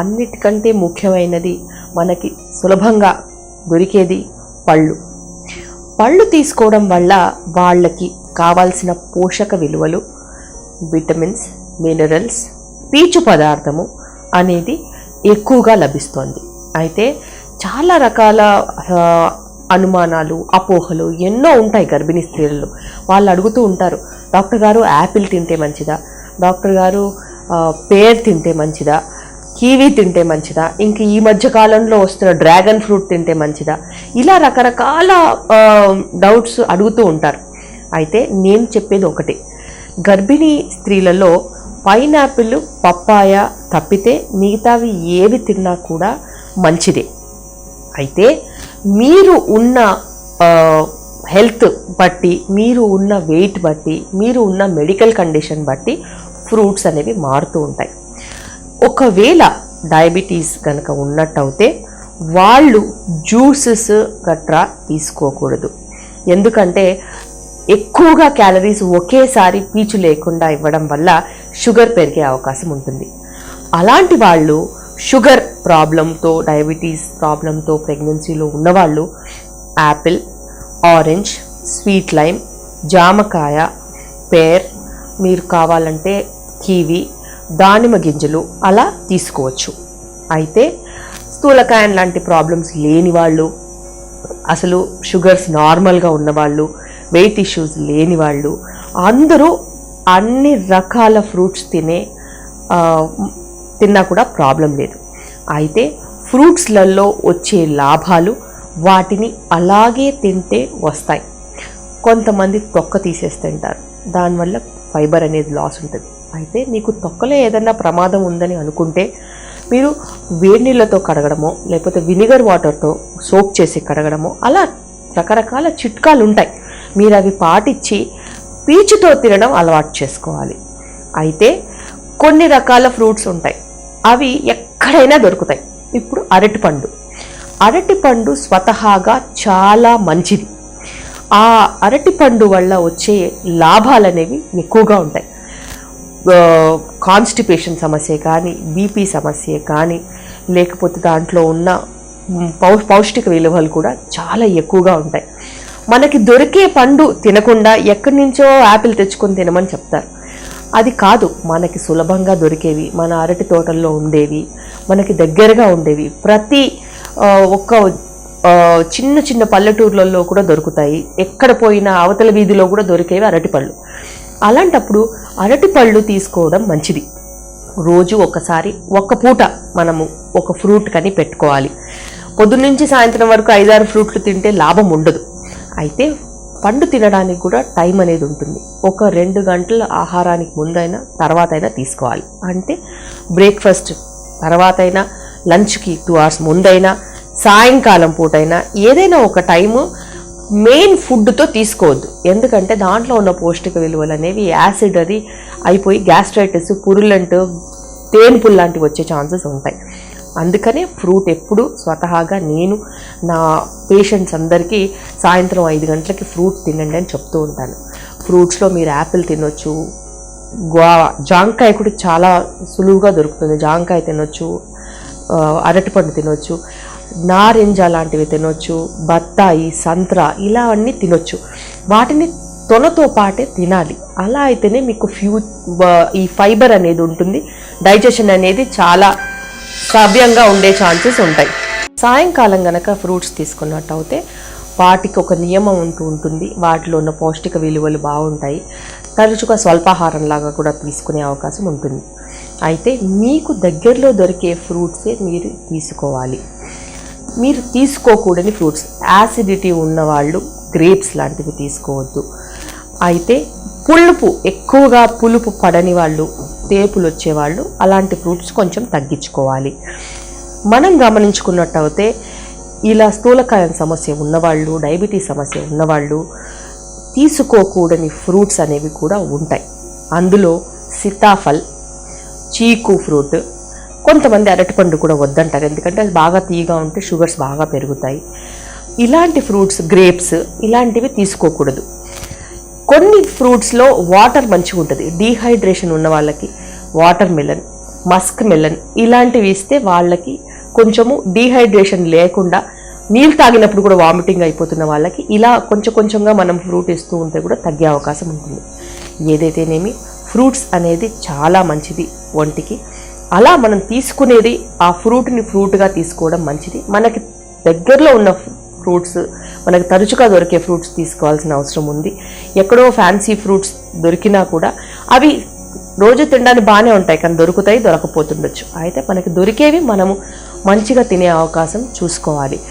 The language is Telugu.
అన్నిటికంటే ముఖ్యమైనది మనకి సులభంగా దొరికేది పళ్ళు. పళ్ళు తీసుకోవడం వల్ల వాళ్ళకి కావాల్సిన పోషక విలువలు విటమిన్స్ మినరల్స్ పీచు పదార్థము అనేది ఎక్కువగా లభిస్తుంది. అయితే చాలా రకాల అనుమానాలు అపోహలు ఎన్నో ఉంటాయి గర్భిణీ స్త్రీలలో. వాళ్ళు అడుగుతూ ఉంటారు డాక్టర్ గారు యాపిల్ తింటే మంచిదా? డాక్టర్ గారు పేర్ తింటే మంచిదా? కీవీ తింటే మంచిదా? ఇంక ఈ మధ్య కాలంలో వస్తున్న డ్రాగన్ ఫ్రూట్ తింటే మంచిదా? ఇలా రకరకాల డౌట్స్ అడుగుతూ ఉంటారు. అయితే నేను చెప్పేది ఒకటి. గర్భిణీ స్త్రీలలో పైనాపిల్ పప్పాయ తప్పితే మిగతావి ఏవి తిన్నా కూడా మంచిదే. అయితే మీరు ఉన్న హెల్త్ బట్టి మీరు ఉన్న వెయిట్ బట్టి మీరు ఉన్న మెడికల్ కండిషన్ బట్టి ఫ్రూట్స్ అనేవి మారుతూ ఉంటాయి. ఒకవేళ డయాబెటీస్ కనుక ఉన్నట్టయితే వాళ్ళు జ్యూసెస్ గట్రా తీసుకోకూడదు. ఎందుకంటే ఎక్కువగా క్యాలరీస్ ఒకేసారి పీచు లేకుండా ఇవ్వడం వల్ల షుగర్ పెరిగే అవకాశం ఉంటుంది. అలాంటి వాళ్ళు షుగర్ ప్రాబ్లంతో డయాబెటీస్ ప్రాబ్లంతో ప్రెగ్నెన్సీలో ఉన్నవాళ్ళు యాపిల్ ఆరెంజ్ స్వీట్ లైమ్ జామకాయ పేర్ మీరు కావాలంటే కివి దానిమ్మ గింజలు అలా తీసుకోవచ్చు. అయితే స్థూలకాయం లాంటి ప్రాబ్లమ్స్ లేని వాళ్ళు అసలు షుగర్స్ నార్మల్గా ఉన్నవాళ్ళు వెయిట్ ఇష్యూస్ లేని వాళ్ళు అందరూ అన్ని రకాల ఫ్రూట్స్ తినే తిన్నా కూడా ప్రాబ్లం లేదు. అయితే ఫ్రూట్స్లలో వచ్చే లాభాలు వాటిని అలాగే తింటే వస్తాయి. కొంతమంది తొక్క తీసేస్తుంటారు. దానివల్ల ఫైబర్ అనేది లాస్ ఉంటుంది. అయితే మీకు తొక్కలో ఏదైనా ప్రమాదం ఉందని అనుకుంటే మీరు వేడి నీళ్ళతో కడగడమో లేకపోతే వినిగర్ వాటర్తో సోప్ చేసి కడగడమో అలా రకరకాల చిట్కాలు ఉంటాయి మీరు అవి పాటించి పీచుతో తినడం అలవాటు చేసుకోవాలి. అయితే కొన్ని రకాల ఫ్రూట్స్ ఉంటాయి. అవి ఎక్కడైనా దొరుకుతాయి. ఇప్పుడు అరటిపండు అరటిపండు స్వతహాగా చాలా మంచిది. ఆ అరటిపండు వల్ల వచ్చే లాభాలు అనేవి ఎక్కువగా ఉంటాయి. కాన్స్టిపేషన్ సమస్య కానీ బీపీ సమస్య కానీ లేకపోతే దాంట్లో ఉన్న పౌ పౌష్టిక విలువలు కూడా చాలా ఎక్కువగా ఉంటాయి. మనకి దొరికే పండు తినకుండా ఎక్కడి నుంచో యాపిల్ తెచ్చుకొని తినమని చెప్తారు. అది కాదు మనకి సులభంగా దొరికేవి మన అరటి తోటల్లో ఉండేవి మనకి దగ్గరగా ఉండేవి. ప్రతి ఒక్క చిన్న చిన్న పల్లెటూర్లలో కూడా దొరుకుతాయి. ఎక్కడ పోయినా అవతల వీధిలో కూడా దొరికేవి అరటిపళ్ళు అలాంటప్పుడు అరటిపళ్ళు తీసుకోవడం మంచిది. రోజు ఒకసారి ఒక్క పూట మనము ఒక ఫ్రూట్ కని పెట్టుకోవాలి. పొద్దున్నుంచి సాయంత్రం వరకు ఐదారు ఫ్రూట్లు తింటే లాభం ఉండదు. అయితే పండు తినడానికి కూడా టైం అనేది ఉంటుంది. ఒక రెండు గంటల ఆహారానికి ముందైనా తర్వాత అయినా తీసుకోవాలి. అంటే బ్రేక్ఫాస్ట్ తర్వాత అయినా లంచ్కి టూ అవర్స్ ముందైనా సాయంకాలం పూటైనా ఏదైనా ఒక టైము మెయిన్ ఫుడ్తో తీసుకోవద్దు. ఎందుకంటే దాంట్లో ఉన్న పౌష్టిక విలువలు అనేవి యాసిడ్ అది అయిపోయి గ్యాస్ట్రైటిస్ పురులంటు తేన్పుల్ లాంటివి వచ్చే ఛాన్సెస్ ఉంటాయి. అందుకనే ఫ్రూట్ ఎప్పుడు స్వతహాగా నేను నా పేషెంట్స్ అందరికీ సాయంత్రం ఐదు గంటలకి ఫ్రూట్ తినండి అని చెప్తూ ఉంటాను. ఫ్రూట్స్లో మీరు యాపిల్ తినొచ్చు గ్వా జాంకాయ కూడా చాలా సులువుగా దొరుకుతుంది. జాంకాయ తినొచ్చు అరటిపండు తినొచ్చు. నారింజ లాంటివి తినొచ్చు బత్తాయి సంత్రా ఇలా అన్నీ తినొచ్చు. వాటిని తొనతో పాటే తినాలి. అలా అయితేనే మీకు ఫ్యూ ఈ ఫైబర్ అనేది ఉంటుంది. డైజెషన్ అనేది చాలా సవ్యంగా ఉండే ఛాన్సెస్ ఉంటాయి. సాయంకాలం గనక ఫ్రూట్స్ తీసుకున్నట్టు అయితే వాటికి ఒక నియమం ఉంటూ ఉంటుంది. వాటిలో ఉన్న పౌష్టిక విలువలు బాగుంటాయి. తరచుగా స్వల్పాహారం లాగా కూడా తీసుకునే అవకాశం ఉంటుంది. అయితే మీకు దగ్గరలో దొరికే ఫ్రూట్సే మీరు తీసుకోవాలి. మీరు తీసుకోకూడని ఫ్రూట్స్. యాసిడిటీ ఉన్నవాళ్ళు గ్రేప్స్ లాంటివి తీసుకోవద్దు. అయితే పులుపు ఎక్కువగా పులుపు పడని వాళ్ళు తేపులు వచ్చేవాళ్ళు అలాంటి ఫ్రూట్స్ కొంచెం తగ్గించుకోవాలి. మనం గమనించుకున్నట్టయితే ఇలా స్థూలకాయం సమస్య ఉన్నవాళ్ళు డయాబెటీస్ సమస్య ఉన్నవాళ్ళు తీసుకోకూడని ఫ్రూట్స్ అనేవి కూడా ఉంటాయి. అందులో సీతాఫల్ చీకు ఫ్రూట్ కొంతమంది అరటిపండు కూడా వద్దంటారు. ఎందుకంటే అది బాగా తీయగా ఉంటే షుగర్స్ బాగా పెరుగుతాయి. ఇలాంటి ఫ్రూట్స్ గ్రేప్స్ ఇలాంటివి తీసుకోకూడదు. కొన్ని ఫ్రూట్స్లో వాటర్ మంచిగా ఉంటుంది. డీహైడ్రేషన్ ఉన్న వాళ్ళకి వాటర్ మెలన్ మస్క్ మెలన్ ఇలాంటివి ఇస్తే వాళ్ళకి కొంచెము డీహైడ్రేషన్ లేకుండా నీళ్ళు తాగినప్పుడు కూడా వామిటింగ్ అయిపోతున్న వాళ్ళకి ఇలా కొంచెం కొంచెంగా మనం ఫ్రూట్ ఇస్తూ ఉంటే కూడా తగ్గే అవకాశం ఉంటుంది. ఏదైతేనేమి ఫ్రూట్స్ అనేది చాలా మంచిది ఒంటికి అలా మనం తీసుకునేది ఆ ఫ్రూట్ని ఫ్రూట్గా తీసుకోవడం మంచిది. మనకి దగ్గరలో ఉన్న ఫ్రూట్స్ మనకు తరచుగా దొరికే ఫ్రూట్స్ తీసుకోవాల్సిన అవసరం ఉంది. ఎక్కడో ఫ్యాన్సీ ఫ్రూట్స్ దొరికినా కూడా అవి రోజు తినడానికి బాగానే ఉంటాయి కానీ దొరుకుతాయి దొరకపోతుండొచ్చు. అయితే మనకి దొరికేవి మనము మంచిగా తినే అవకాశం చూసుకోవాలి.